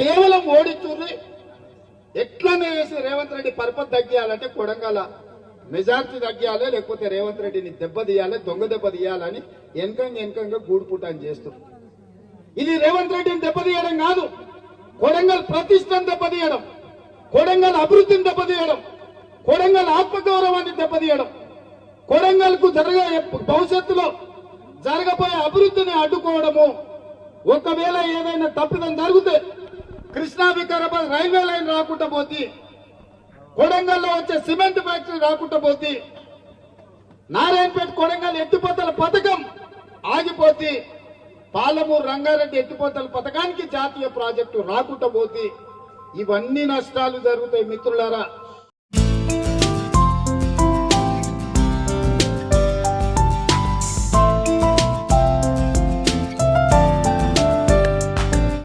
కేవలం ఓడించుర్రి. ఎట్లనే వేసి రేవంత్ రెడ్డి పరిపతి తగ్గియాలంటే కొడంగల మెజార్టీ తగ్గియాలి లేకపోతే రేవంత్ రెడ్డిని దెబ్బతీయాలి దొంగ దెబ్బ తీయాలని వెనకంగా వెనకంగా గూడుపుటాన్ని చేస్తారు ఇది రేవంత్ రెడ్డిని దెబ్బతీయడం కాదు. కొడంగల్ ప్రతిష్టను దెబ్బతీయడం కొడంగల్ అభివృద్ధిని దెబ్బతీయడం కొడంగల్ ఆత్మగౌరవాన్ని దెబ్బతీయడం కొడంగల్కు జరగ భవిష్యత్తులో జరగబోయే అభివృద్ధిని అడ్డుకోవడము. ఒకవేళ ఏదైనా తప్పిదం జరిగితే కృష్ణా వికారాబాద్ రైల్వే లైన్ రాకుండా పోతే కొడంగల్లో వచ్చే సిమెంట్ ఫ్యాక్టరీ రాకుండా పోతే నారాయణపేట కొడంగల్ ఎత్తిపోతల పథకం ఆగిపోతే పాలమూరు రంగారెడ్డి ఎత్తిపోతల పథకానికి జాతీయ ప్రాజెక్టు రాకుండా పోతే ఇవన్నీ నష్టాలు జరుగుతాయి మిత్రులారా.